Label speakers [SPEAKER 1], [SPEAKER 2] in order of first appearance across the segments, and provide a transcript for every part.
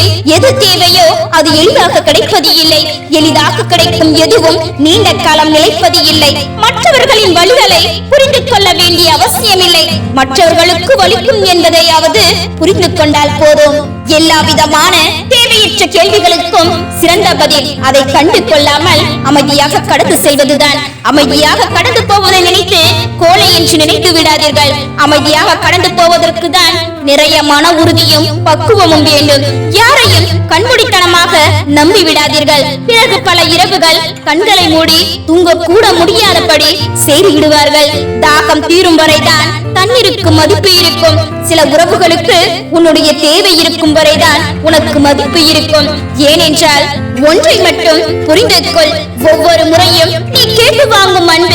[SPEAKER 1] வாழ்க்கையில் எது தேவையோ அது எளிதாக கிடைப்பது இல்லை. எளிதாக கிடைக்கும் எதுவும் நீண்ட காலம் நிலைப்பது இல்லை. மற்றவர்களின் வழிகளை புரிந்து கொள்ள வேண்டிய அவசியமில்லை. மற்றவர்களுக்கு வலிக்கும் என்பதையாவது புரிந்து கொண்டால் போதும். எல்லா விதமான தேவையற்ற கேள்விகளுக்கும் சிறந்த பதில் அதை கண்டு கொள்ளாமல் அமைதியாக கடந்து செல்வதுதான். அமைதியாக கடந்து போவதை நினைத்து கோலை என்று நினைத்து விடாதீர்கள். அமைதியாக கடந்து போவதற்கு தான் நிறைய மன உறுதியும் பக்குவமும் வேண்டும். யாரையும் கண்மூடித்தனமாக நம்பி விடாதீர்கள். பிறகு பல இரவுகள் கண்களை மூடி தூங்க கூட முடியாதபடி செய்துவிடுவார்கள் தாகம் தீரும் வரைதான் தண்ணீருக்கு மதிப்பு இருக்கும். சில உறவுகளுக்கு உன்னுடைய தேவை இருக்கும் வரைதான் உனக்கு மதிப்பு இருக்கும். ஏனென்றால் ஒன்றை மட்டும் புரிந்து கொள் ஒவ்வொரு முறையும் நீ கேட்டு வாங்கும் அன்பு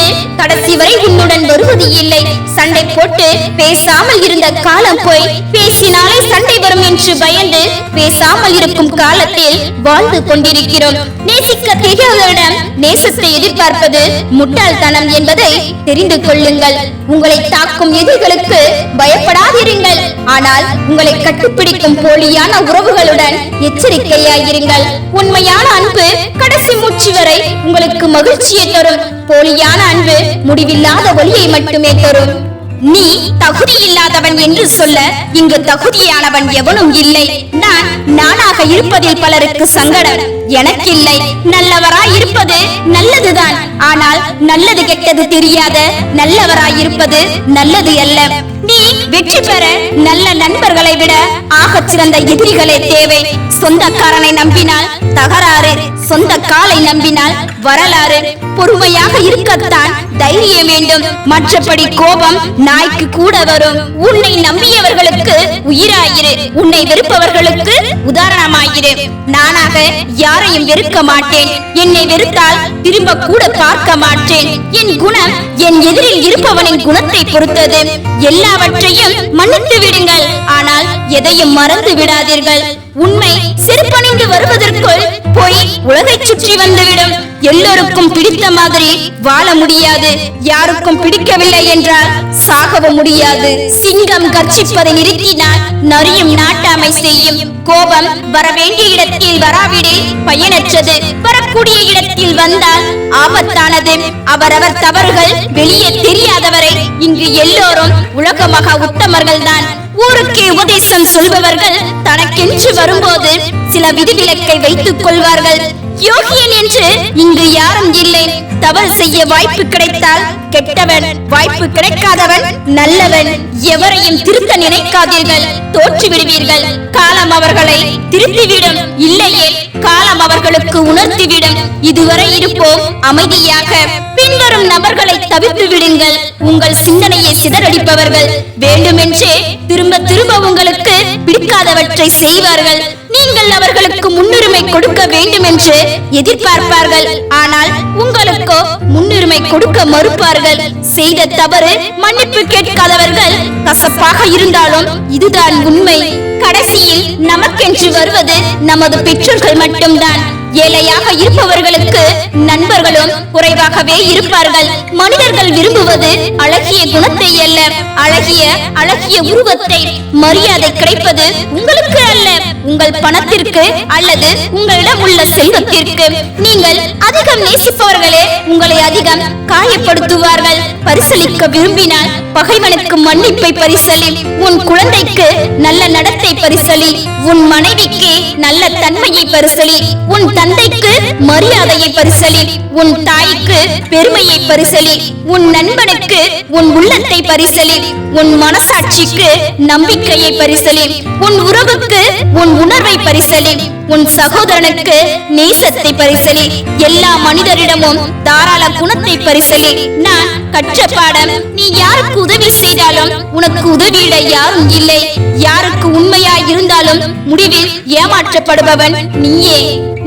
[SPEAKER 1] கடைசி வரை உன்னுடன் வருவது இல்லை. சண்டை போட்டு பேசாமல் இருந்த காலம் போய் பேசினாலே சண்டை வரும் என்று பயந்து பேசாமல் இருக்கும் காலத்தில் வாழ்ந்து கொண்டிருக்கிறோம். நேசிக்க தெரியாதவரிடம் நேசத்தை எதிர்பார்ப்பது முட்டாள்தனம் என்பதை தெரிந்து கொள்ளுங்கள். உங்களை தாக்கும் எதிரிகளுக்கு பயப்படாதிருங்கள். ஆனால் உங்களை கட்டுப்பிடிக்கும் போலியான உறவுகளுடன் எச்சரிக்கையாயிருங்கள். உண்மையான அன்பு கடைசி மூச்சு வரை உங்களுக்கு மகிழ்ச்சியை தரும். போலியான அன்பு முடிவில்லாத ஒளியை மட்டுமே தரும். நீ தகுதி இல்லாதவன் என்று சொல்ல இங்கு தகுதியானவன் எவனும் இல்லை. நான் நானாக இருப்பதில் பலருக்கு சங்கடம். எனக்கில்லை. நல்லவராய் இருப்பது நல்லதுதான். ஆனால் நல்லது கெட்டது தெரியாத நல்லவராய் இருப்பது நல்லது அல்ல. நீ வெற்றி பெற நல்ல நண்பர்களை விட ஆகச் சிறந்த எதிரிகளே தேவை. சொந்தக்காரனை நம்பினால் தகராறு. சொந்த காலை நம்பினால் வரலாறு. பொறுமையாக இருக்கத்தான் தைரியம் வேண்டும். மற்றபடி கோபம் நாய்க்கு கூட வரும். உன்னை நம்பியவர்களுக்கு உயிராயிரு. உன்னை வெறுப்பவர்களுக்கு உதாரணமாயிரு. நானாக யாரையும் வெறுக்க மாட்டேன். என்னை வெறுத்தால் திரும்ப கூட பார்க்க மாட்டேன். என் குணம் என் எதிரில் இருப்பவனின் குணத்தை பொறுத்தது. எல்லாவற்றையும் மன்னித்து விடுங்கள். ஆனால் எதையும் மறந்து விடாதீர்கள். உண்மை சிறுபணிந்து வருவதற்குள் பொய் உலகை சுற்றி வந்துவிடும். எல்லோருக்கும் பிடித்த மாதிரி வாழ முடியாது. யாருக்கும் பிடிக்கவில்லை என்றால் சாகவும் முடியாது. சிங்கம் கர்ச்சிப்பதை நிறுத்தினால் நரியும் நாட்டாமை செய்யும். கோபம் வர வேண்டிய இடத்தில் வராவிடில் பயனற்றது. வரக்கூடிய இடத்தில் வந்தால் ஆபத்தானது. அவரவர் தவறுகள் வெளியே தெரியாதவரை இங்கு எல்லோரும் உலகமாக உத்தமர்கள் தான் ஊருக்கே உபதேசம் சொல்பவர்கள் தனக்கென்று வரும்போது சில விதிவிலக்கை வைத்துக் கொள்வார்கள். யோகியன் என்று இங்கு யாரும் இல்லை. தவறு செய்ய வாய்ப்பு கிடைத்தால் கெட்டவன் வாய்ப்பு கிடைக்காதவன் நல்லவன் எவரையும் திருத்த நினைக்காதீர்கள். தோற்று விடுவீர்கள் காலம் அவர்களை திருத்திவிடும். இல்லையே காலம் அவர்களுக்கு உணர்த்திவிடும். இதுவரை இருப்போம். அமைதியாக. பின்வரும் நபர்களை தவிர்த்து விடுங்கள். உங்கள் சிந்தனையை சிதறடிப்பவர்கள். வேண்டுமென்றே திரும்ப திரும்ப உங்களுக்கு பிடிக்காதவற்றை செய்வார்கள். நீங்கள் அவர்களுக்கு முன்னுரிமை கொடுக்க வேண்டும் என்று எதிர்பார்ப்பார்கள். ஆனால் உங்களுக்கோ முன்னுரிமை கொடுக்க மறுப்பார்கள். செய்த தவறு மன்னிப்பு கேட்காதவர்கள் கசப்பாக இருந்தாலும் இதுதான் உண்மை. கடைசியில் நமக்கென்று வருவது நமது பெற்றோர்கள் மட்டும்தான். ஏழையாக இருப்பவர்களுக்கு நண்பர்களும் குறைவாகவே இருப்பார்கள். மனிதர்கள் விரும்புவது அழகிய குணத்தை அல்ல. அழகிய அழகிய உருவத்தை மரியாதை கிடைப்பது உங்களுக்கு அல்ல. உங்கள் பணத்திற்கு அல்லது உங்களிடம் உள்ள செல்வத்திற்கு. நீங்கள் அதிகம் நேசிப்பவர்களே உங்களை அதிகம் காயப்படுத்துவார்கள். பரிசளிக்க விரும்பினால் பகைவனுக்கு மன்னிப்பை பரிசலி. உன் குழந்தைக்கு நல்ல நடத்தை பரிசலி. உன் மனைவிக்கு நல்ல தன்மையை பரிசலி. உன் தந்தைக்கு மரியாதையை பரிசலி உன் தாய்க்கு பெருமையை பரிசலி உன் நண்பனுக்கு உன் உள்ளத்தை பரிசலி உன் மனசாட்சிக்கு நம்பிக்கையை பரிசலி உன் உறவுக்கு உன் உணர்வை பரிசலி. உன் சகோதரனுக்கு நேசத்தை பரிசலி. எல்லா மனிதரிடமும் தாராள குணத்தை பரிசலி. நான் கற்ற பாடம் நீ யாருக்கு உதவி செய்தாலும் உனக்கு உதவியிட யாரும் இல்லை. யாருக்கு உண்மையா இருந்தாலும் முடிவில் ஏமாற்றப்படுபவன் நீயே.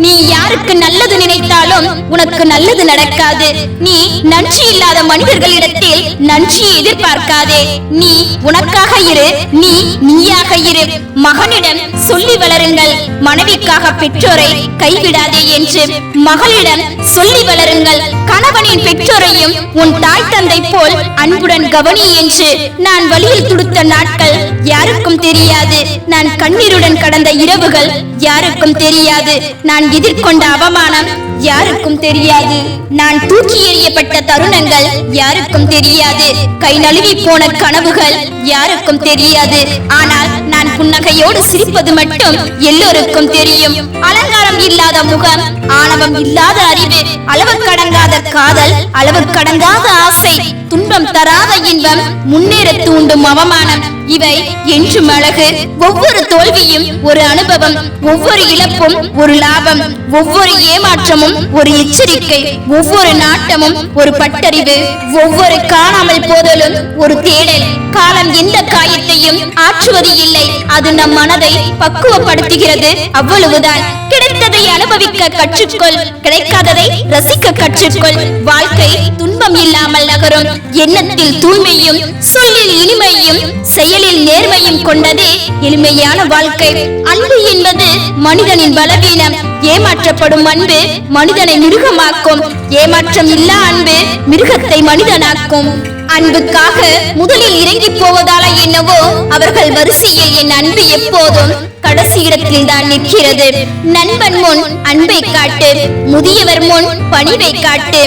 [SPEAKER 1] நீ யாருக்கு நல்லது நினைத்தாலும் உனக்கு நல்லது நடக்காது. நீ நன்றி இல்லாத மனிதர்களிடத்தில் நன்றியை எதிர்பார்க்காதே. நீ உனக்காக இரு நீ நீயாக இரு. மகனிடம் சொல்லி வளருங்கள். மனைவிக்கு வாழ்க்கைக்காக பெற்றோரை கைவிடாதே என்று மகளிடம் சொல்லி வளருங்கள். கணவனின் பெற்றோரையும் உன் தாய் தந்தை போல் அன்புடன் கவனி என்று நான் வழியில் துடுத்த நாட்கள் யாருக்கும் தெரியாது. நான் கண்ணீருடன் கடந்த இரவுகள் யாருக்கும் தெரியாது. நான் எதிர்கொண்ட அவமானம் யாருக்கும் தெரியாது. நான் தூக்கி எறியப்பட்ட தருணங்கள் யாருக்கும் தெரியாது. கை நழுவி போன கனவுகள் யாருக்கும் தெரியாது. ஆனால் நான் புன்னகையோடு சிரிப்பது மட்டும் எல்லோருக்கும் தெரியும். அலங்காரம் இல்லாத முகம் ஆணவம் இல்லாத அறிவு அளவு கடங்காத காதல் அளவு கடங்காத ஆசை துன்பம் தராத இன்பம் முன்னேற தூண்டும் அவமானம். இவை என்றும் அழகு. ஒவ்வொரு தோல்வியும் ஒரு அனுபவம் ஒவ்வொரு இழப்பும் ஒரு லாபம் ஒவ்வொரு ஏமாற்றமும் ஒரு எச்சரிக்கை ஒவ்வொரு நாட்டமும் ஒரு பட்டறிவு ஒவ்வொரு காணாமல் போதலும் ஒரு தேடல். காலம் எந்த காயத்தையும் ஆற்றுவது இல்லை. அது நம் மனதை பக்குவப்படுத்துகிறது அவ்வளவுதான். கிடைத்ததை அனுபவிக்க கற்றுக்கொள். கிடைக்காததை ரசிக்க கற்றுக்கொள். வாழ்க்கை துன்பம் இல்லாமல் நகரும். எண்ணத்தில் தூய்மையும் சொல்லில் இனிமையும் செயலில் நேர்மையும் கொண்டதே எளிமையான வாழ்க்கை. அன்பு என்பது மனிதனின் பலவீனம். ஏமாற்றப்படும் அன்பு மனிதனை மிருகமாக்கும். ஏமாற்றம் இல்லா அன்பு மிருகத்தை மனிதனாக்கும். அன்புக்காக முதலில் இறங்கி போவதால என்னவோ அவர்கள் வரிசையில் என் அன்பு எப்போதும் கடைசி இடத்தில் தான் நிற்கிறது. நண்பன் முன் அன்பை காட்டு முதியவர் முன் பணிவை காட்டு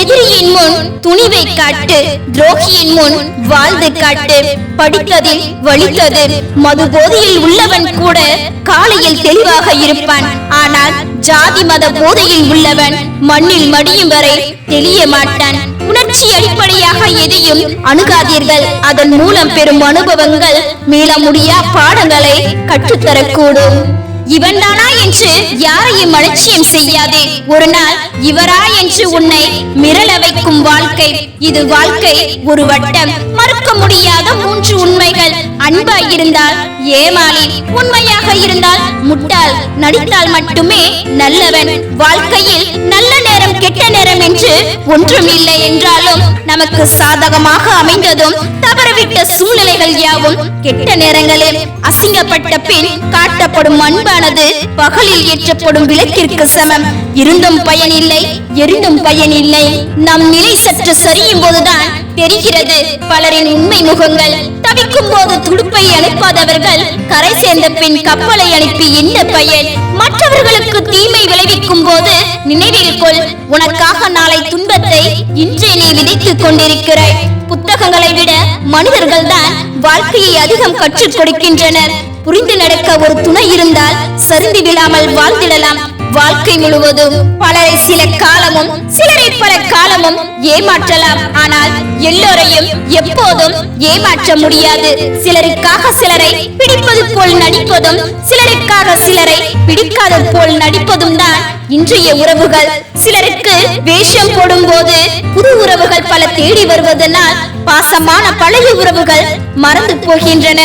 [SPEAKER 1] எதிரியின் முன் துணிவை காட்டு துரோகியின் முன் வாழ்ந்து காட்டு படித்ததில் வலித்தது மது போதையில் உள்ளவன் கூட காலையில் தெளிவாக இருப்பான். ஆனால் ஜாதி மத போதையில் உள்ளவன் மண்ணில் மடியும் வரை தெளிய மாட்டான். உணர்ச்சி அடிப்படையாக எதையும் அணுகாதீர்கள். அதன் மூலம் பெறும் அனுபவங்கள் மீள முடியா பாடங்களை கற்றுத்தரக்கூடும் இவன்தானா என்று யாரையும் அலட்சியம் செய்யாதே. ஒரு நாள் இவரா என்று உன்னை மிரள வைக்கும் வாழ்க்கை. இது வாழ்க்கை ஒரு வட்டம். மறுக்க முடியாத மூன்று உண்மைகள். அன்பாய் இருந்தால் ஏமாளி உண்மையாக இருந்தால் முட்டாள் நடித்தால் மட்டுமே நல்லவன். வாழ்க்கையில் நல்ல நேரம் கெட்ட நேரம் என்று ஒன்றும் இல்லை என்றாலும் நமக்கு சாதகமாக அமைந்ததும் தவறவிட்ட சூழ்நிலைகள் யாவும் கெட்ட நேரங்களில் அசிங்கப்பட்ட பின் காட்டப்படும் அன்பானது பகலில் ஏற்றப்படும் விளக்கிற்கு சமம். இருந்தும் பயனில்லை எரிந்தும் பயனில்லை. நம் நிலை சற்று சரியும் போதுதான் தெரிகிறது. பலரின் உண்மை முகங்கள் தவிக்கும் போது துடுப்பை அனுப்பாதவர்கள் கரை சேர்ந்த பின் கப்பலை அனுப்பி என்ன பயன்? மற்றவர்களுக்கு தீமை விளைவிக்கும் போது நினைவில் கொள் உனக்காக நாளை துன்பத்தை இன்றே நீ விதைத்துக் கொண்டிருக்கிறாய். புத்தகங்களை விட மனிதர்கள் தான் வாழ்க்கையை அதிகம் கற்றுக் கொடுக்கின்றனர். புரிந்து நடக்க ஒரு துணை இருந்தால் சரிந்து விழாமல் வாழ்ந்திடலாம். வாழ்க்கை முழுவதும் பலரை சில காலமும் சிலரை பல காலமும் ஏமாற்றலாம். ஆனால் எல்லோரையும் எப்போதும் ஏமாற்ற முடியாது. சிலருக்காக சிலரை பிடிப்பது போல் நடிப்பதும் சிலருக்காக சிலரை பிடிக்காதது போல் நடிப்பதும் தான் இன்றைய உறவுகள். சிலருக்கு வேஷம் போடும் போது புது உறவுகள் பல தேடி வருவதனால் பாசமான பழைய உறவுகள் மறந்து போகின்றன.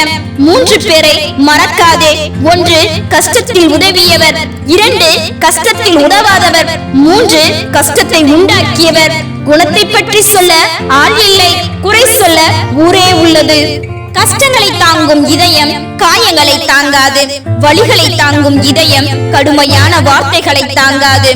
[SPEAKER 1] மூன்று பேரை மறக்காதே. ஒன்று கஷ்டத்தில் உதவியவர் இரண்டு கஷ்டத்தில் உதவாதவர். மூன்று கஷ்டத்தை உண்டாக்கியவர். குணத்தை பற்றி சொல்ல ஆள் இல்லை. குறை சொல்ல ஊரே உள்ளது. கஷ்டங்களை தாங்கும் இதயம் காயங்களை தாங்காது. வலிகளை தாங்கும் இதயம் கடுமையான வார்த்தைகளை தாங்காது.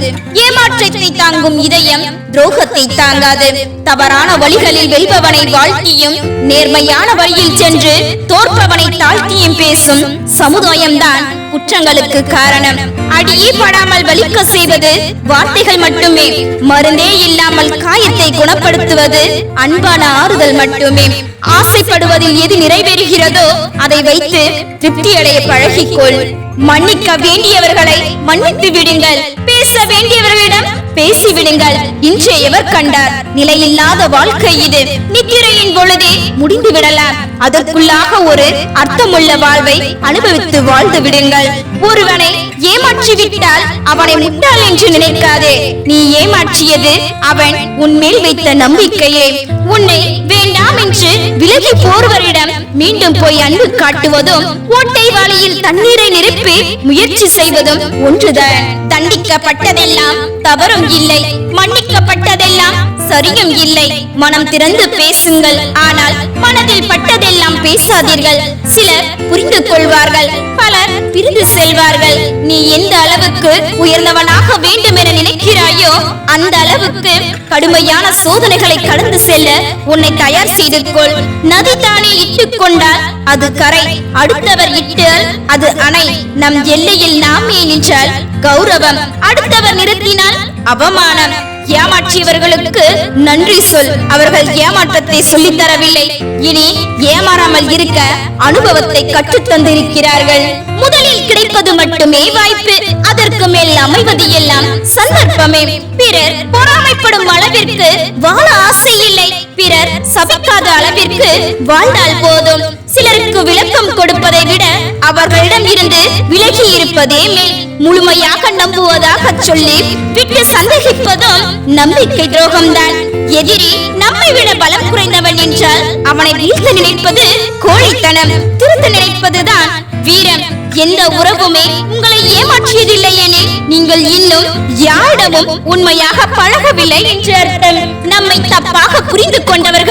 [SPEAKER 1] ஏமாற்றத்தை தாங்கும் இதயம் துரோகத்தை தாங்காது. தவறான வழிகளில் வெல்பவனை வாழ்த்தியும் நேர்மையான வழியில் சென்று தோற்பவனை தாழ்த்தியும் பேசும் சமுதாயம்தான் குற்றங்களுக்கு காரணம். அடியே படாமல் வலிக்க செய்வது வார்த்தைகள் மட்டுமே. மருந்தே இல்லாமல் காயத்தை குணப்படுத்துவது அன்பான ஆறுதல் மட்டுமே. ஆசைப்படுவதில் எது நிறைவேறுகிறதோ அதை வைத்து திருப்தியடைய பழகிக்கொள். மன்னிக்க வேண்டியவர்களை மன்னித்து விடுங்கள். பேச வேண்டியவர்களிடம் பேசிவிடுங்கள் இன்றே எவர் கண்டார்? நிலையில்லாத வாழ்க்கை இது. நித்திரையின் பொழுதே முடிந்து விடலாம். அதற்குள்ளாக ஒரு அர்த்தமுள்ள வாழ்வை அனுபவித்து வாழ்ந்து விடுங்கள். ஒருவனை ஏமாற்றி விட்டால் அவனை முட்டாள் என்று நினைக்காதே. நீ ஏமாற்றியது அவன் உன் மேல் வைத்த நம்பிக்கையே. உன்னை வேண்டாம் என்று விலகி போர்வரிடம் மீண்டும் போய் அன்பு காட்டுவதும் ஓட்டை வாளியில் தண்ணீரை நிரப்பி முயற்சி செய்வதும் ஒன்றுதான். தண்டிக்கப்பட்டதெல்லாம் தவறும் இல்லை மன்னிக்கப்பட்டதெல்லாம் சரியும் இல்லை. மனம் திறந்து பேசுங்கள் ஆனால் மனதில் பட்டதெல்லாம் பேசாதீர்கள். சிலர் புரிந்து கொள்வார்கள் பலர் பிரிந்து செல்வார்கள். நீ எந்த அளவுக்கு உயர்ந்தவனாக வேண்டும் என நினைக்கிறாயோ அந்த அளவுக்கு கடுமையான சோதனைகளை கடந்து செல்ல உன்னை தயார் செய்து கொள். நதி தானே இட்டுக் கொண்டால் அது கரை. அடுத்தவர் இட்டால் அது அணை. நம் எல்லையில் நாமே நின்றால்? கௌரவம். அடுத்தவர் நிறுத்தினால் அவமானம். ஏமாற்றியவர்களுக்கு நன்றி சொல். அவர்கள் ஏமாற்றத்தை சொல்லித் தரவில்லை. இனி ஏமாறாமல் இருக்க அனுபவத்தை கற்றுத் தந்திருக்கிறார்கள். முதலில் கிடைப்பது மட்டுமே வாய்ப்பு. அதற்கு மேல் அமைவது எல்லாம் சந்தர்ப்பமே. பிறர் பொறாமைப்படும் அளவிற்கு வாழ ஆசை இல்லை. பிறர் சபிக்காத அளவிற்கு வாழ்ந்தால் போதும். சிலருக்கு விளக்கம் கொடுப்பதை விட அவர்களிடம் இருந்து விலகி இருப்பதே மேல். முழுமையாக நம்புவதாக சொல்லி விட்டு சந்தேகிப்பதும் நம்பிக்கை துரோகம்தான். எதிரி நம்மை விட பலம் குறைந்தவன் என்றால் அவனை வீழ்த்த நினைப்பது கோழைத்தனம். திருத்த நினைப்பதுதான் வீரம். எந்த உறவுமே உங்களை ஏமாற்றியதில்லை எனில் நீங்கள் இன்னும் யாரிடமும் உண்மையாக பழகவில்லை என்று அர்த்தம். நம்மை தப்பாக புரிந்து கொண்டவர்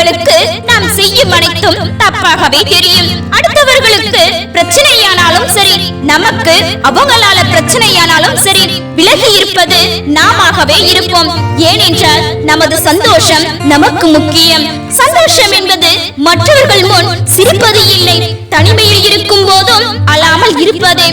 [SPEAKER 1] அனைத்தும் தப்பாகவே தெரியும். அடுத்தவர்களுக்கு பிரச்சனையானாலும் சரி நமக்கு அவங்களால பிரச்சனையானாலும் சரி விலகி இருப்பது நாமாகவே இருப்போம். ஏனென்றால் நமது சந்தோஷம் நமக்கு முக்கியம். சந்தோஷம் என்பது மற்றவர்கள் முன் சிரிப்பது இல்லை. தனிமையில் இருக்கும் போதும் அழாமல் இருப்பதே.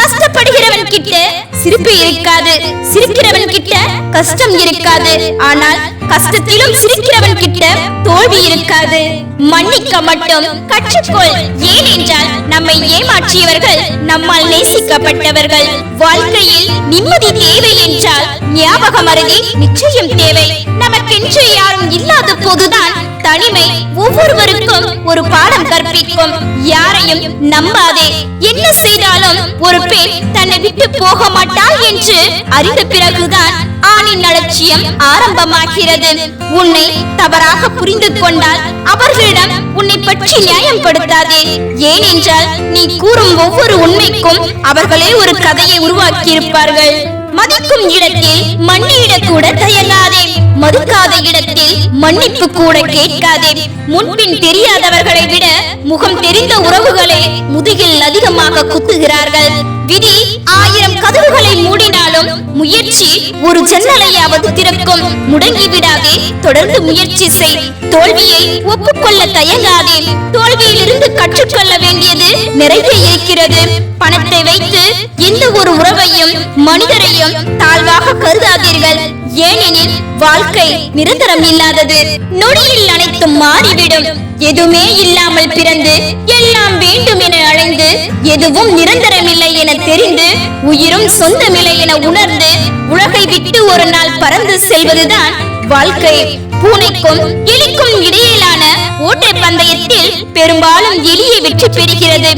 [SPEAKER 1] கஷ்டப்படுகிறவன் கிட்ட சிரிப்பு இருக்காது. சிரிக்கிறவன் கிட்ட கஷ்டம் இருக்காது. ஆனால் கஷ்டத்திலும் சிரிக்கிறவன் கிட்ட தோல்வி இருக்காது. மன்னிக்க மட்டும் கற்றுக்கொள். ஏனென்றால் நம்மை ஏமாற்றியவர்கள் நம்மால் நேசிக்கப்பட்டவர்கள். வாழ்க்கையில் நிம்மதி தேவை என்றால் ஞாபக மருதி நிச்சயம் தேவை. நமக்கென்று யாரும் இல்லாத போதுதான் தனிமை ஒவ்வொருவருக்கும் ஒரு பாடம் கற்பிக்கும். யாரையும் நம்பாதே. என்ன செய்தாலும் ஒரு பெண் தன்னை விட்டு போக மாட்டாள் என்று அறிந்த பிறகுதான் ஆணின் அலட்சியம் ஆரம்பமாகிறது. உன்னை தவறாக புரிந்து கொண்டால் அவர்களிடம் உன்னை பற்றி நியாயப்படுத்தாதே ஏனென்றால் நீ கூறும் ஒவ்வொரு உண்மைக்கும் அவர்களே ஒரு கதையை உருவாக்கியிருப்பார்கள். மதிக்கும் இடத்தில் மன்னியிடக் கூட தயங்காதே. மறுக்காத இடத்தில் மன்னிப்பு கூட கேட்காதே. முன்பின் தெரியாதவர்களை விட முகம் தெரிந்த உறவுகளே முதுகில் அதிகமாக குத்துகிறார்கள். விதி ஆயிரம் கதவுகளை மூடினாலும் முயற்சி ஒரு ஜன்னலையாவது திறக்கும். முடங்கி விடாதே தொடர்ந்து முயற்சி செய். தோல்வியை ஒப்புக்கொள்ள தயங்காதே. தோல்வியிலிருந்து கற்றுக்கொள்ள வேண்டியது நிறைய இருக்கிறது. பணத்தை வைத்து எந்த ஒரு உறவையும் மனிதரையும் தாழ்வாக கருதாதீர்கள். ஏனெனில் வாழ்க்கை நிரந்தரம் இல்லாதது. நொடியில் அனைத்தும் மாறிவிடும். எதுவுமே இல்லாமல் பிறந்து எல்லாம் வேண்டும் என அழைந்து எதுவும் நிரந்தரமில்லை என தெரிந்து உயிரும் சொந்தமில்லை என உணர்ந்து உலகை விட்டு ஒரு நாள் பறந்து செல்வதுதான் வாழ்க்கை பூனைக்கும் எலிக்கும் இடையிலான ஓட்ட பந்தயத்தில் பெரும்பாலும் எலியை வெற்றி பெறுகிறது.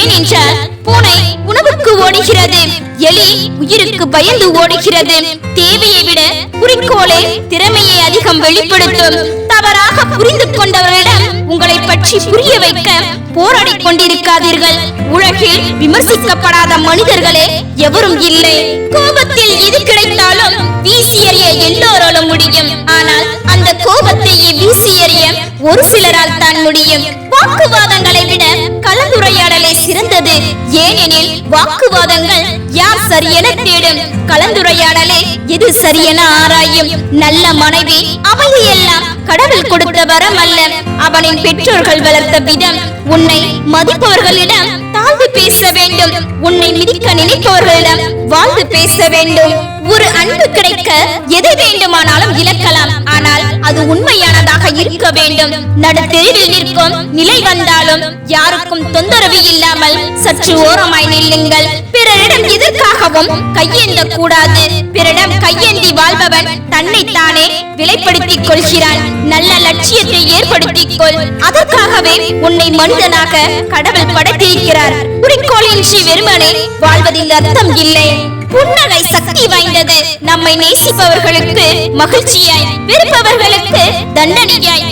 [SPEAKER 1] ஏனென்றால் பூனை உணவுக்கு ஓடுகிறது. எலி உயிருக்கு பயந்து ஓடுகிறது. தேவையை விட குறிக்கோளே திறமையை அதிகம் வெளிப்படுத்தும். தவறாக புரிந்து கொண்டவர்களிடம் உங்களை பற்றி புரிய வைக்க போராடி கொண்டிருக்காதீர்கள். உலகில் விமர்சிக்கப்படாத மனிதர்களே எவரும் இல்லை. கோபத்தில் எது கிடைத்தாலும் வீசி எறிய எல்லோராலும் முடியும். ஆனால் அந்த கோபத்தையே வீசி எறிய ஒரு சிலரால் தான் முடியும். வாக்குவாதங்களை விட கலந்துரையாடலே சிறந்தது. ஏனெனில் வாக்குவாதங்கள் யார் சரியென தேடும். கலந்துரையாடலே எது சரியென ஆராயும். நல்ல மனைவி அமைதியெல்லாம் கடவுள் கொடுத்த வரம் அல்ல அவனின் பெற்றோர்கள் வளர்த்த விதம் உன்னை மதிப்பவர்களிடம் தாழ்வு பேச வேண்டும். உன்னை மிதிக்க நினைப்பவர்களிடம் வாழ்ந்து பேச வேண்டும். ஒரு அன்பு கிடைக்க எது வேண்டுமானாலும் இழக்கலாம். ஆனால் அது உண்மையானதாக இருக்க வேண்டும். நடுத்தெருவில் நிற்கும் நிலை வந்தாலும் யாருக்கும் தொந்தரவு இல்லாமல் சற்று ஓரமாய் நில்லுங்கள். பிறரிடம் எதற்காகவும் கையேந்த கூடாது. பிறரிடம் கையேந்தி வாழ்பவன் தன்னைத்தானே விலைப்படுத்திக் கொள்கிறான். நல்ல லட்சியத்தை ஏற்படுத்திக் கொள். அதற்காகவே உன்னை மனிதனாக கடவுள் படைத்திருக்கிறார். குறிக்கோளின்றி வெறுமனே வாழ்வதில் அர்த்தம் இல்லை. புன்னகை சக்தி வாய்ந்தது. நம்மை நேசிப்பவர்களுக்கு மகிழ்ச்சியாய் வெறுப்பவர்களுக்கு தண்டனையாய்.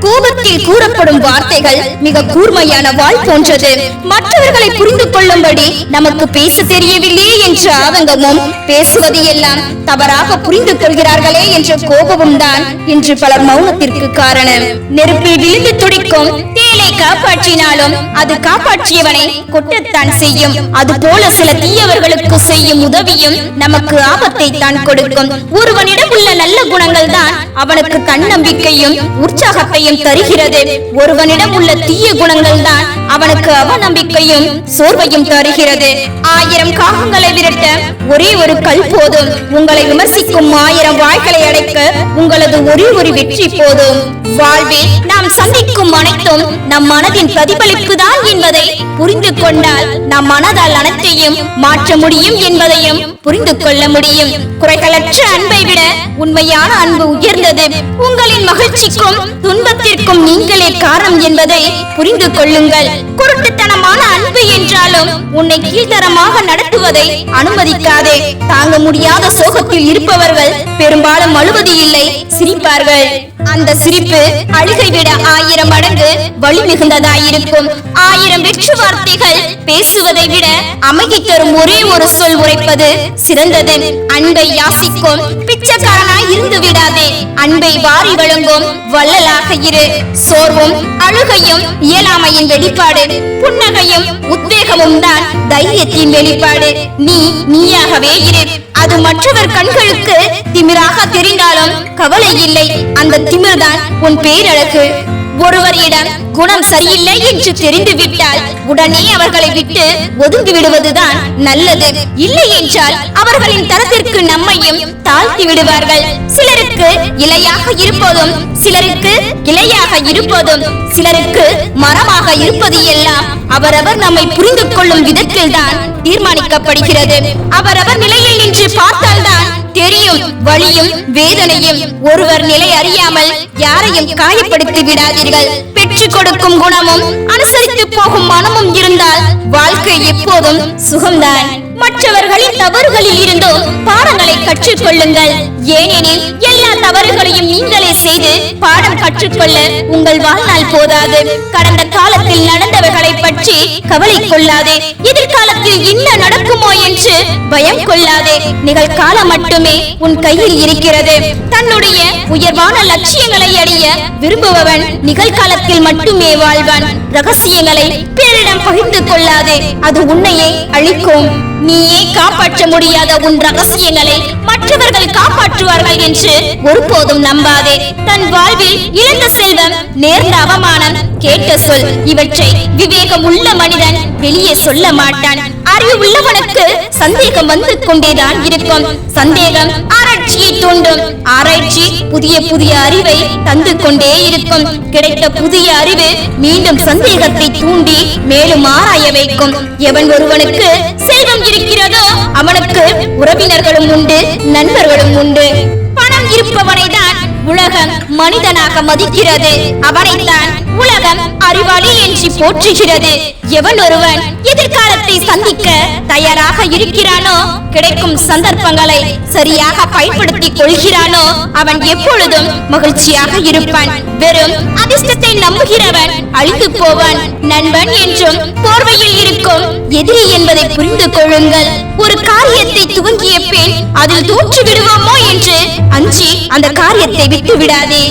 [SPEAKER 1] கோபத்தில் கூறப்படும் வார்த்தைகள் மிக கூர்மையான வாள் போன்றது. மற்றவர்களை புரிந்து கொள்ளும்படி நமக்கு பேச தெரியவில்லையே என்ற ஆதங்கமும் பேசுவது எல்லாம் தவறாக புரிந்து கொள்கிறார்களே என்ற கோபமும் தான் இன்று பலர் மௌனத்திற்கு காரணம். நெருப்பில் விழுந்து துடிக்கும் தேலை காப்பாற்றினாலும் அது காப்பாற்றியவனை கொட்டத்தான் செய்யும். அது போல சில தீயவர்களுக்கு செய்யும் உதவியும் நமக்கு ஆபத்தை தான் கொடுக்கும். ஒருவனிடம் உள்ள நல்ல குணங்கள் தான் அவனுக்கு தன்னம்பிக்கையும் உற்சாகத்தையும் தருகிறது. ஒருவனிடம் உள்ள தீய குணங்கள் தான் அவனுக்கு அவநம்பிக்கையும் சோர்வையும் தருகிறது. ஆயிரம் காகங்களை விரட்ட ஒரே ஒரு கல் போதும். உங்களை விமர்சிக்கும் ஆயிரம் வாய்களை அடைக்க உங்களது ஒரே ஒரு வெற்றி போதும். வாழ்வில் நாம் சந்திக்கும் அனைத்தும் நம் மனதின் பிரதிபலிப்பு தான் என்பதை புரிந்து கொண்டால் நம் மனதால் அனைத்தையும் மாற்ற முடியும் என்பதையும் புரிந்து கொள்ள முடியும். குறைகளற்ற அன்பை விட உண்மையான அன்பு உயர்ந்தது. உங்களின் மகிழ்ச்சிக்கும் துன்பத்திற்கும் நீங்களே காரணம் என்பதை புரிந்து கொள்ளுங்கள். குருட்டுத்தனமான அன்பு என்றாலும் உன்னை கீழ்த்தரமாக நடத்துவதை அனுமதிக்காதே. தாங்க முடியாத சோகத்தில் இருப்பவர்கள் பெரும்பாலும் அழுவது இல்லை சிரிப்பார்கள். அந்த சிரிப்பு அழுகை விட ஆயிரம் மடங்கு வலி மிகுந்ததாயிருக்கும். ஆயிரம் வெற்று வார்த்தைகள் பேசுவதை விட அமைதி தரும் ஒரே ஒரு சொல் உரைப்பது சிறந்தது அன்பை யாசிக்கும் பிச்சைக்காரனாய் இருந்து விடாதே. அன்பை வாரி வழங்கும் வள்ளலாக இரு. சோர்வும் அழுகையும் இயலாமையின் வெளிப்பாடு. புன்னகையும் உத்வேகமும் தான் தைரியத்தின் வெளிப்பாடு. நீ நீயாகவே இரு. அது மற்றவர் கண்களுக்கு திமிராக தெரிந்தாலும் கவலை இல்லை. அந்த திமிர்தான் உன் பேரழகு. ஒருவரிடம் குணம் சரியில்லை என்று தெரிந்து விட்டால் உடனே அவர்களை விட்டு ஒதுங்கி விடுவதுதான் நல்லது. இல்லை என்றால் அவர்களின் தரத்திற்கு நம்மையும் தாழ்த்தி விடுவார்கள். சிலருக்கு இலையாக இருப்பதும் சிலருக்கு இலையாக இருப்பதும் சிலருக்கு மரமாக இருப்பது எல்லாம் அவரவர் நம்மை புரிந்து கொள்ளும் விதத்தில் தான் தீர்மானிக்கப்படுகிறது. அவரவர் நிலையில் நின்று பார்த்தால்தான் தெரியும் வலியும் வேதனையும் ஒருவர் நிலை அறியாமல் யாரையும் காயப்படுத்தி விடாதீர்கள். பெற்றுக் கொடுக்கும் குணமும் அனுசரித்து போகும் மனமும் இருந்தால் வாழ்க்கை எப்போதும் சுகம்தான். மற்றவர்களின் தவறுகளில் இருந்தும் பாடங்களை கற்றுக்கொள்ளுங்கள். ஏனெனில் எல்லா தவறுகளையும் நீங்களே செய்து பாடம் கற்றுக்கொள்ள உங்கள் வாழ்நாள் போதாது. கடந்த காலத்தில் நடந்தவர்களை பற்றி கவலை கொள்ளாதே. எதிர்காலத்தில் என்ன நடக்குமோ என்று பயம் கொள்ளாதே. நிகழ்காலம் மட்டுமே உன் கையில் இருக்கிறது. தன்னுடைய உயர்வான லட்சியங்களை அடைய விரும்புபவன் நிகழ்காலத்தில் மட்டுமே வாழ்வான். ரகசியங்களை பிறரிடம் பகிர்ந்து கொள்ளாதே. அது உன்னையே அழிக்கும். நீயே காப்பாற்ற முடியாத உன் ரகசியங்களை மற்றவர்கள் காப்பாற்றுவார்கள் என்று ஒருபோதும் நம்பாதே. தன் வாழ்வில் இழந்த செல்வம் நேர்ந்த அவமானம் கேட்ட சொல் இவற்றை விவேகம் உள்ள மனிதன் வெளியே சொல்ல மாட்டான். அறிவு உள்ளவனுக்கு சந்தேகம் வந்து கொண்டேதான் இருக்கும் சந்தேகம் ஆராய்ச்சியை தூண்டும். ஆராய்ச்சி புதிய புதிய அறிவை தந்து கொண்டே இருக்கும் கிடைத்த புதிய அறிவு மீண்டும் சந்தேகத்தை தூண்டி மேலும் ஆராய வைக்கும். எவன் ஒருவனுக்கு செல்வம் இருக்கிறதோ அவனுக்கு உறவினர்களும் உண்டு நண்பர்களும் உண்டு. பணம் இருப்பவனை தான் உலகம் மனிதனாக மதிக்கிறது. அவனைத்தான் உலகம் அறிவாளி என்று போற்றுகிறது. எவன் ஒருவன் எதிர்காலத்தை சந்திக்க தயாராக இருக்கிறானோ கிடைக்கும் சந்தர்ப்பங்களை சரியாக பயன்படுத்திக் கொள்கிறானோ அவன் எப்பொழுதும் மகிழ்ச்சியாக இருப்பான். வெறும் அதிர்ஷ்டத்தை நம்புகிறவன் அழிந்து போவான். நண்பன் என்றும் போர்வையில் இருக்கும் எதிரி என்பதை புரிந்து கொள்ளுங்கள். ஒரு காரியத்தை துவங்கிய பின் அதில் தோற்று விடுவோமோ என்று அஞ்சி அந்த காரியத்தை விட்டு விடாதே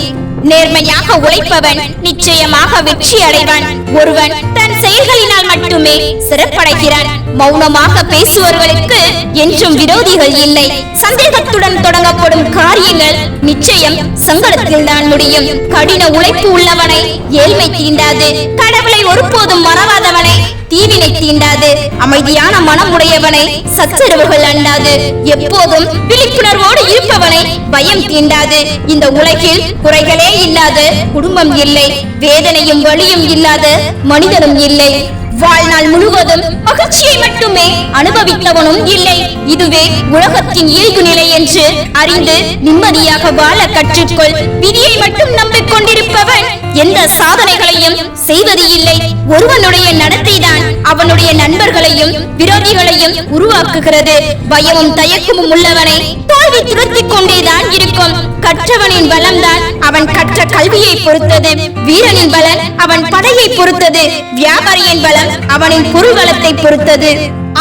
[SPEAKER 1] நேர்மையாக உழைப்பவன் நிச்சயமாக வெற்றி அடைவான் ஒருவன் தன் செயல்களினால் மட்டுமே சிறப்படைகிறான். மௌனமாக பேசுபவர்களுக்கு என்றும் விரோதிகள் இல்லை. சந்தேகத்துடன் தொடங்கப்படும் காரியங்கள் நிச்சயம் சங்கடத்தில் தான் முடியும். கடின உழைப்பு உள்ளவனை ஏழ்மை தீண்டாது. கடவுளை ஒருபோதும் மறவாதவனை தீவினை தீண்டாது. அமைதியான மனம் உடையவனை சச்சரவுகள் அண்டாது. எப்போதும் விழிப்புணர்வோடு இருப்பவனை பயம் தீண்டாது. இந்த உலகில் குறைகளே இல்லாத குடும்பம் இல்லை. வேதனையும் வலியும் இல்லாத மனிதனும் இல்லை. வாழ்நாள் முழுவதும் மகிழ்ச்சியை மட்டுமே அனுபவித்தவனும் இல்லை. இதுவே உலகத்தின் இயல்பு நிலை என்று அறிந்து நிம்மதியாக வாழ கற்றுக்கொள். விதியை மட்டும் நம்பிக் கொண்டிருப்பவன் எந்த சாதனைகளையும் செய்வது இல்லை. ஒருவனுடைய நடத்தைதான் அவனுடைய நண்பர்களையும் விரோதிகளையும் உருவாக்குகிறது. பயமும் தயக்கமும் உள்ளவனை தோல்வி துரத்திக் கொண்டேதான் இருக்கும். கற்றவனின் பலம்தான் அவன் கற்ற கல்வியை பொறுத்தது. வீரனின் பலன் அவன் படையை பொறுத்தது. வியாபாரியின் பலம் அவனின் பொருள்வளத்தை பொறுத்தது.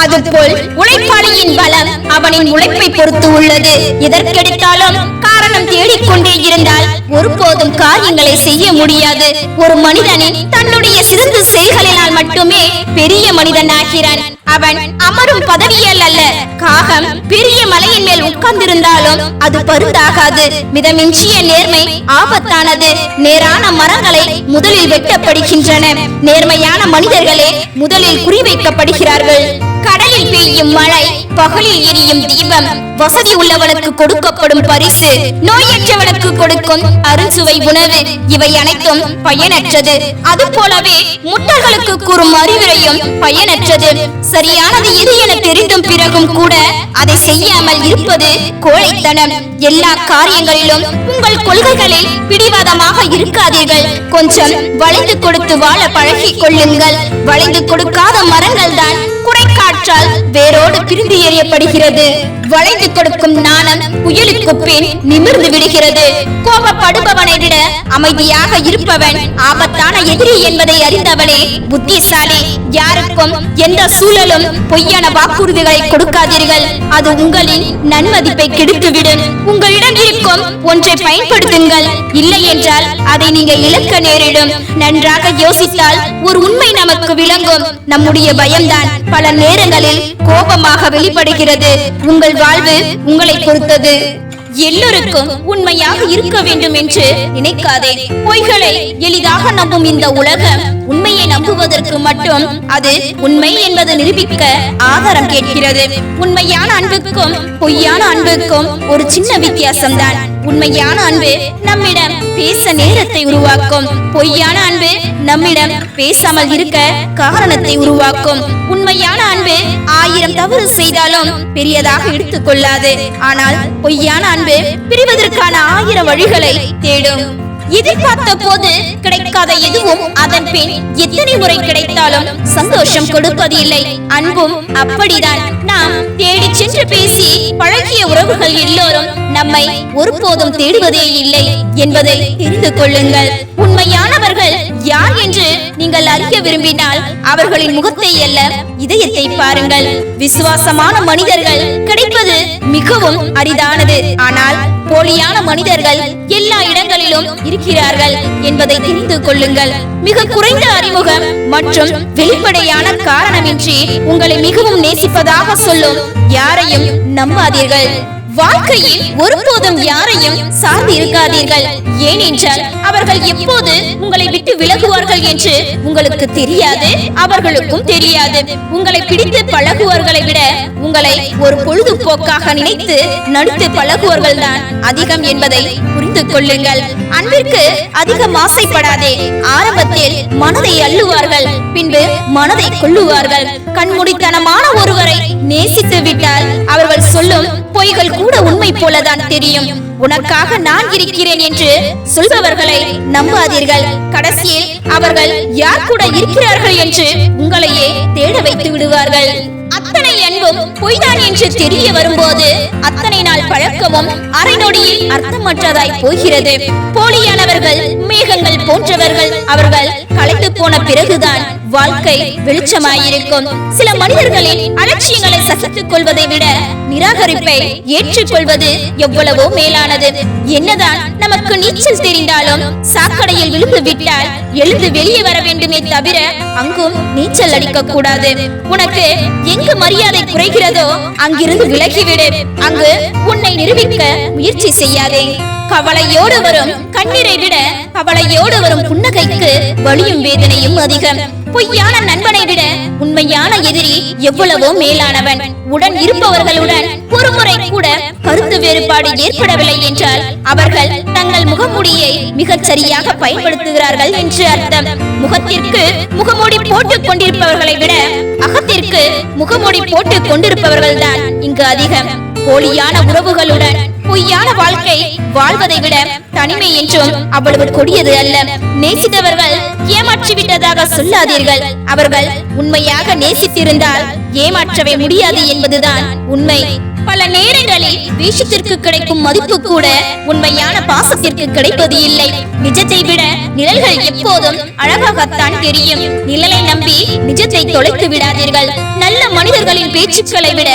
[SPEAKER 1] அதுபோல் உழைப்பாளியின் பலம் அவனின் உழைப்பை பொறுத்து உள்ளது. எதற்கெடுத்தாலும் காரணம் தேடிக்கொண்டே இருந்தால் ஒருபோதும் காரியங்களை செய்ய முடியாது. ஒரு மனிதனின் தன்னுடைய சிறந்த செயல்களினால் மட்டுமே பெரிய மனிதன் ஆகிறான். அவன் அமரும் பதவியல் அல்ல. காகம் பெரிய மலையின் மேல் உட்கார்ந்திருந்தாலும் அது பருந்தாகாது. மிதமிஞ்சிய நேர்மை ஆபத்தானது. நேரான மரங்களை முதலில் வெட்டப்படுகின்றன. நேர்மையான மனிதர்களே முதலில் குறிவைக்கப்படுகிறார்கள். కడలి கடலில் பெய்யும் மழை பகலில் எரியும் தீபம். வசதி உள்ளவனுக்கு கொடுக்கப்படும் பரிசு நோயற்றவனுக்கு கொடுக்கும் அருஞ்சுவை உணவு. இவை அனைத்தும் பயனற்றது. அது போலவே முட்டர்களுக்கு கூறும் அறிவுரையும் பயனற்றது. சரியானது எது என தெரிந்தும் பிறகும் கூட அதை செய்யாமல் இருப்பது கோழைத்தனம். எல்லா காரியங்களிலும் உங்கள் கொள்கைகளில் பிடிவாதமாக இருக்காதீர்கள். கொஞ்சம் வளைந்து கொடுத்து வாழ பழகிக் கொள்ளுங்கள். வளைந்து கொடுக்காத மரங்கள் தான் குறைக்காற்றால் வேரோடு பிரிந்து எறியப்படுகிறது. வளைந்து கொடுக்கும் நாணம் புயலுக்கு பின் நிமிர்ந்து விடுகிறது. கோபப்படுபவனை விட அமைதியாக இருப்பவன் ஆபத்தான எதிரி என்பதை அறிந்தவனே புத்திசாலி. யாருக்கும் எந்த சூழலும் பொய்யான வாக்குறுதிகளை கொடுக்காதீர்கள். அது உங்களின் நன்மதிப்பை கெடுத்துவிடும். உங்களிடம் இருக்கும் ஒன்றை பயன்படுத்துங்கள். இல்லை என்றால் அதை நீங்க இழக்க நேரிடும். நன்றாக யோசித்தால் ஒரு உண்மை நமக்கு விளங்கும். நம்முடைய பயம்தான் பல நேரங்களில் கோபமாக வெளிப்படுகிறது. உங்கள் வாழ்வு உங்களை பொறுத்தது. எல்லோருக்கும் உண்மையாக இருக்க வேண்டும் என்று நினைக்காதே. பொய்களை எளிதாக நம்பும் இந்த உலகம் உண்மையை நம்புவதற்கு மட்டும் அது உண்மை என்பது நிரூபிக்க ஆதாரம் கேட்கிறது. உண்மையான அன்புக்கும் பொய்யான அன்புக்கும் ஒரு சின்ன வித்தியாசம்தான். உண்மையான அன்பு நம்மிடம் பேச நேரத்தை உருவாக்கும். பொய்யான அன்பு நம்மிடம் பேசாமல் இருக்க காரணத்தை உருவாக்கும். உண்மையான அன்பு ஆயிரம் தவறு செய்தாலும் பெரியதாக எடுத்துக் கொள்ளாது. ஆனால் பொய்யான அன்பு பிரிவதற்கான ஆயிரம் வழிகளை தேடும். எதிர்பார்த்த போது கிடைக்காத எதுவும் அதன் பின் எத்தனை முறை கிடைத்தாலும் சந்தோஷம் கொடுப்பது இல்லை அன்பும் அப்படிதான். நாம் தேடி சென்று பேசி பழகிய உறவுகள் எல்லோரும் நம்மை ஒருபோதும் தேடுவதே இல்லை என்பதை தெரிந்து கொள்ளுங்கள். உண்மையானவர்கள் யார் என்று நீங்கள் அறிய விரும்பினால் அவர்களின் முகத்தை அல்ல இதயத்தை பாருங்கள். விசுவாசமான மனிதர்கள் கிடைப்பது மிகவும் அரிதானது. ஆனால் போலியான மனிதர்கள் எல்லா இடங்களிலும் இருக்கிறார்கள் என்பதை தெரிந்து கொள்ளுங்கள். மிக குறைந்த அறிமுகம் மற்றும் வெளிப்படையான காரணமின்றி உங்களை மிகவும் நேசிப்பதாக சொல்லும் யாரையும் நம்பாதீர்கள். வாழ்க்கையில் ஒருபோதும் யாரையும் சார்ந்து இருக்காதீர்கள் ஏனென்றால் அவர்கள் எப்போது உங்களை விட்டு விலகுவார்கள் என்று உங்களுக்கு தெரியாது அவர்களுக்கும் தெரியாது. உங்களை பிடித்து பழகுவார்களை விட உங்களை ஒரு பொழுதுபோக்காக நினைத்து நடித்து பழகுவர்கள் தான் அதிகம் என்பதை புரிந்து கொள்ளுங்கள். அன்பிற்கு அதிகம் ஆசைப்படாதே. ஆரம்பத்தில் மனதை அள்ளுவார்கள் பின்பு மனதை கொள்ளுவார்கள். கண்முடித்தனமான ஒருவரை நேசித்து விட்டால் அவர்கள் சொல்லும் பொய்கள் கூட உண்மை போலதான் தெரியும். உனக்காக நான் இருக்கிறேன் என்று சொல்பவர்களை நம்பாதீர்கள். கடைசியில் அவர்கள் யார் கூட இருக்கிறார்கள் என்று உங்களையே தேட வைத்து விடுவார்கள். அத்தனை அன்பும் பொய்தான் என்று தெரிய வரும்போது அத்தனை நாள் பழக்கமும் அரை நொடியில் அர்த்தமற்றதாய் போகிறது. போலியானவர்கள் மேகங்கள் போன்றவர்கள் அவர்கள் கலைத்து போன பிறகுதான் வாழ்க்கை வெளிச்சமாயிருக்கும். சில மனிதர்களின் அலட்சியங்களை சகித்துக் கொள்வதை விட நிராகரிப்பை ஏற்றுக்கொள்வது எவ்வளவோ மேலானது. என்னதான் நமக்கு நீச்சல் தெரிந்தாலும் சாக்கடையில் விழுந்து விட்டால் எழுந்து வெளியே வர வேண்டுமே தவிர அங்கும் நீச்சல் அடிக்க கூடாது. உனக்கு எங்கு மரியாதை குறைகிறதோ அங்கிருந்து விலகிவிடு. அங்கு உன்னை நிரூபிக்க முயற்சி செய்யாதே. கவலையோடு வரும் கண்ணீரை விட கவலையோடு வரும் புன்னகைக்கு வலியும் வேதனையும் அதிகம். பொய்யான நண்பனை விட உண்மையான எதிரி எவ்வளவோ மேலானவன். உடன் இருப்பவர்களுடன் ஒரு முறை கூட கருத்து வேறுபாடு ஏற்படவில்லை என்றால் அவர்கள் தங்கள் முகமூடியை மிகச் சரியாக பயன்படுத்துகிறார்கள் என்று அர்த்தம். முகத்திற்கு முகமூடி போட்டுக் கொண்டிருப்பவர்களை விட அகத்திற்கு முகமூடி போட்டுக் கொண்டிருப்பவர்கள் தான் இங்கு அதிகம். போலியான உறவுகளுடன் பொய்யான வாழ்க்கை வாழ்வதை விட தனிமை என்றும் அவ்வளவு கொடியது அல்ல. நேசித்தவர்கள் ஏமாற்றி விட்டதாக சொல்லாதீர்கள். அவர்கள் உண்மையாக நேசித்திருந்தால் ஏமாற்றவே முடியாது என்பதுதான் உண்மை. பல நேரங்களில் வேஷத்திற்கு கிடைக்கும் மதிப்பு கூட உண்மையான பாசத்திற்கு கிடைப்பது இல்லை. நிஜத்தை விட நிழல்கள் எப்போதும் அழகாகத்தான் தெரியும். நிழலை நம்பி நிஜத்தை தொலைத்து விடாதீர்கள். நல்ல மனிதர்களின் பேச்சுக்களை விட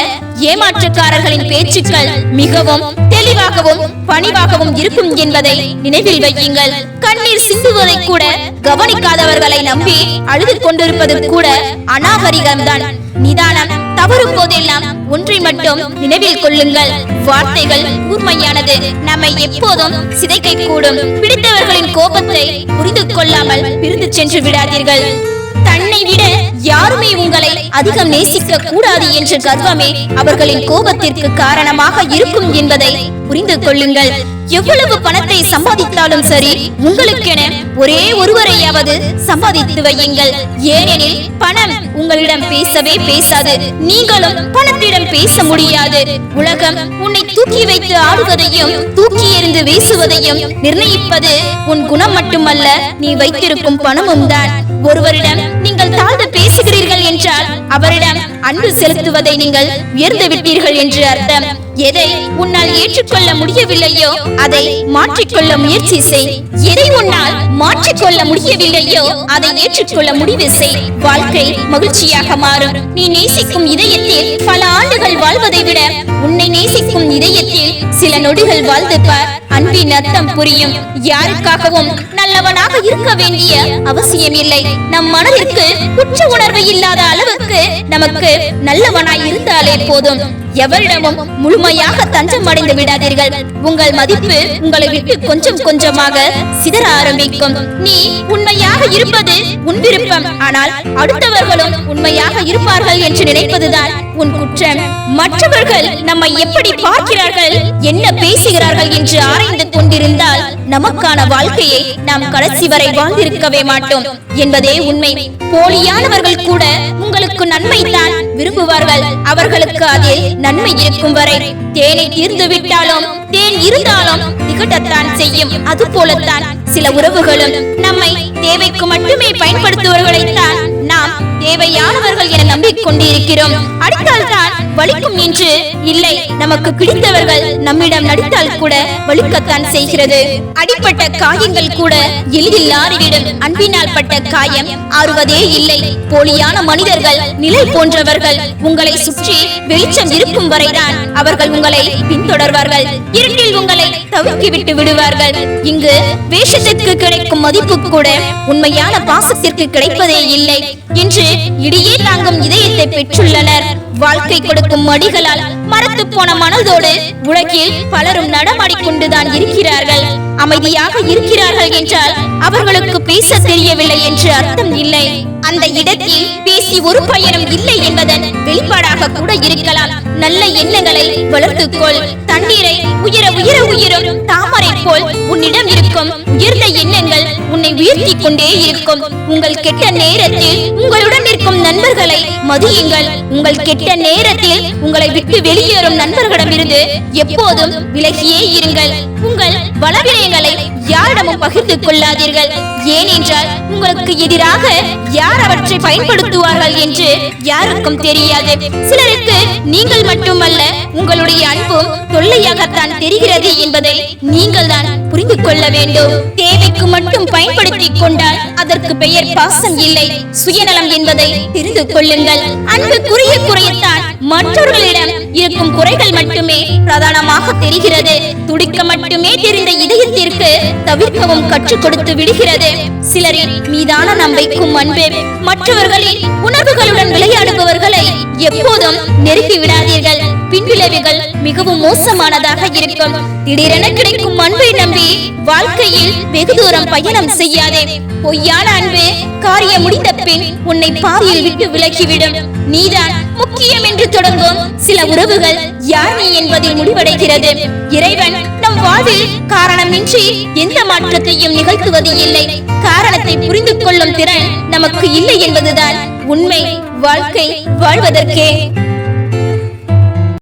[SPEAKER 1] ஏமாற்றுக்காரர்களின் பேச்சுக்கள் மிகவும் தெளிவாகவும் பணிவாகவும் இருக்கும் என்பதை நினைவில் வையுங்கள். கண்ணீர் சிந்துவதை கூட கவனிக்காதவர்களை நம்பி அழுது கொண்டிருப்பது கூட அநாகரிகம்தான். நிதானம் தவறும் போதெல்லாம் ஒன்றை மட்டும் நினைவில் கொள்ளுங்கள். வார்த்தைகள் கூர்மையானது. நம்மை எப்போதும் சிதைக்க கூடும் பிடித்தவர்களின் கோபத்தை புரிந்து கொள்ளாமல் பிரிந்து சென்று விடாதீர்கள். தன்னை விட யாருமே உங்களை அதிகம் நேசிக்க கூடாது என்ற கர்வமே அவர்களின் கோபத்திற்கு காரணமாக இருக்கும் என்பதை புரிந்து கொள்ளுங்கள். எவ்வளவு பணத்தை சம்பாதித்தாலும் சரி உங்களுக்கென ஒரே ஒருவரையாவது சம்பாதித்து வையுங்கள். ஏனெனில் பணம் உங்களிடம் பேசவே பேசாது நீங்களும் பணத்திடம் பேச முடியாது. உலகம் உன்னை தூக்கி வைத்து ஆடுவதையும் தூக்கி எறிந்து வீசுவதையும் நிர்ணயிப்பது உன் குணம் மட்டுமல்ல நீ வைத்திருக்கும் பணமும் தான். ஒருவரிடம் நீங்கள் தாழ்ந்து பேசுகிறீர்கள் என்றால் அவரிடம் அன்பு செலுத்துவதை நீங்கள் உயர்ந்து விட்டீர்கள் என்று அர்த்தம். எதை உன்னால் ஏற்றுக்கொள்ள முடியவில்லையோ அதை மாற்றிக்கொள்ள முயற்சி செய். எதை உன்னால் மாற்றிக்கொள்ள முடியவில்லையோ அதை ஏற்றுக்கொள்ள முடிவு செய். வாழ்க்கை மகிழ்ச்சியாக மாறும். நீ நேசிக்கும் இதயத்தில் பல ஆண்டுகள் வாழ்வதை விட உன்னை நேசிக்கும் இதயத்தில் சில நொடிகள் வாழ்ந்து பார் அன்பின் அர்த்தம் புரியும். யாருக்காகவும் நல்லவனாக இருக்க வேண்டிய அவசியம் இல்லை நம் மனதிற்கு குற்ற உணர்வு இல்லாத அளவுக்கு நமக்கு நல்லவனாய் இருந்தாலே போதும். எவரிடமும் முழுமையாக தஞ்சம் அடைந்து விடாதீர்கள். உங்கள் மதிப்பு உங்களை விட்டு கொஞ்சம் கொஞ்சமாக சிதற ஆரம்பிக்கும். நீ உண்மையாக இருப்பது உன் விருப்பம். ஆனால் அடுத்தவர்களும் உண்மையாக இருப்பார்கள் என்று நினைப்பதுதான் உன் குற்றம். மற்றவர்கள் நம்மை எப்படி பார்க்கிறார்கள் என்ன பேசுகிறார்கள் என்று ஆராய்ந்து கொண்டிருந்தால் நமக்கான வாழ்க்கையை நாம் கடைசி வரை வாழ்ந்திருக்கவே மாட்டோம். என்பதே உண்மை. போலியானவர்கள் கூட உங்களுக்கு நன்மைதான். விரும்புவார்கள். அவர்களுக்கு அதில் நன்மை இருக்கும் வரை தேனை தீர்ந்து விட்டாலும் தேன் இருந்தாலும் திகட்டத்தான் செய்யும். அது போலத்தான் சில உறவுகளும் நம்மை தேவைக்கு மட்டுமே பயன்படுத்துவர்களைத்தான் நாம் தேவையானவர்கள் என நம்பிக்கொண்டிருக்கிறோம். அடித்தால் தான் வலிக்கும் என்று இல்லை நமக்கு பிடித்தவர்கள் நம்மிடம் நடித்தால் கூட வலிக்கத்தான் செய்கிறது. அடிப்பட்ட காயங்கள் கூட எளிதில் ஆறிவிடும். அன்பினால் பட்ட காயம் ஆறுவதே இல்லை. போலியான மனிதர்கள் நிலை போன்றவர்கள் உங்களை சுற்றி வெளிச்சம் இருக்கும் வரைதான் அவர்கள் உங்களை பின்தொடர்வார்கள். இருட்டில் உங்களை தவிக்கி விட்டு விடுவார்கள். இங்கு வேஷத்திற்கு கிடைக்கும் மதிப்பு கூட உண்மையான பாசத்திற்கு கிடைப்பதே இல்லை. என்று இடியே தாங்கும் இதயத்தை பெற்றுள்ளனர். வாழ்க்கை கொடுக்கும் மடிகளால் மரத்து போன மனதோடு உலகில் பலரும் நடமாடிக்கொண்டுதான் இருக்கிறார்கள். அமைதியாக இருக்கிறார்கள் என்றால் அவர்களுக்கு பேச தெரியவில்லை என்று அர்த்தம் இல்லை. அந்த இடத்தில் பேசி ஒரு பயனும் இல்லை என்பதன் வெளிப்பாடாக கூட இருக்கலாம். நல்ல எண்ணங்களை வளர்த்துக்கொள். தண்ணீரை உயர உயர உயரும் தாமரை போல் உன்னிடம் இருக்கும் உயர்ந்த எண்ணங்கள் உன்னை உயர்த்தி கொண்டே இருக்கும். உங்கள் கெட்ட நேரத்தில் உங்களுடன் இருக்கும் நண்பர்களை மதியுங்கள். உங்கள் கெட்ட நேரத்தில் உங்களை விட்டு வெளியேறும் நண்பர்களிடமிருந்து எப்போதும் விலகியே இருங்கள். உங்கள் பலவீனங்களை யாரிடமும் பகிர்ந்து கொள்ளாதீர்கள். ஏனென்றால் உங்களுக்கு எதிராக யார் அவற்றை பயன்படுத்துவார்கள் என்று யாருக்கும் தெரியாது. சிலருக்கு நீங்கள் மட்டுமல்ல உங்களுடைய அன்பும் தொல்லையாகத்தான் தெரிகிறது என்பதை நீங்கள் தான் புரிந்து கொள்ள வேண்டும். தனக்கு மட்டும் பயன்படுத்திக் கொண்டால் அதற்கு பெயர் பாசம் இல்லை. சுயநலம் என்பதை தெரிந்து கொள்ளுங்கள். அன்பு குறைய குறையத்தான் மற்றவர்களிடம் இருக்கும் குறைகள் மட்டுமே பிரதானமாக தெரிகிறது. துடிக்க மட்டுமே தெரிந்த இதயத்திற்கு தவிர்க்கவும் கற்றுக் கொடுத்து விடுகிறது. சிலரின் மீதான நம்பிக்கும் அன்பு மற்றவர்களின் உணர்வுகளுடன் விளையாடுபவர்களை எப்போதும் நெருங்கி விடாதீர்கள். பின்விளைவுகள் மிகவும் மோசமானதாக இருக்கும். திடீரென கிடைக்கும் அன்பை நம்பி வாழ்க்கையில் வெகு தூரம் பயணம் செய்யாதே. பொய்யான அன்பு காரியம் முடிந்த பின் உன்னை பாதியில் விட்டு விலகிவிடும். நீதான் முக்கியம் என்று தொடங்கும் சில உறவுகள் யார் நீ என்பதில் முடிவடைகிறது. இறைவன் நம் வாழ்வில் காரணமின்றி எந்த மாற்றத்தையும் நிகழ்த்துவது இல்லை. காரணத்தை புரிந்து கொள்ளும் திறன் நமக்கு இல்லை என்பதுதான் உண்மை. வாழ்க்கை வாழ்வதற்கே.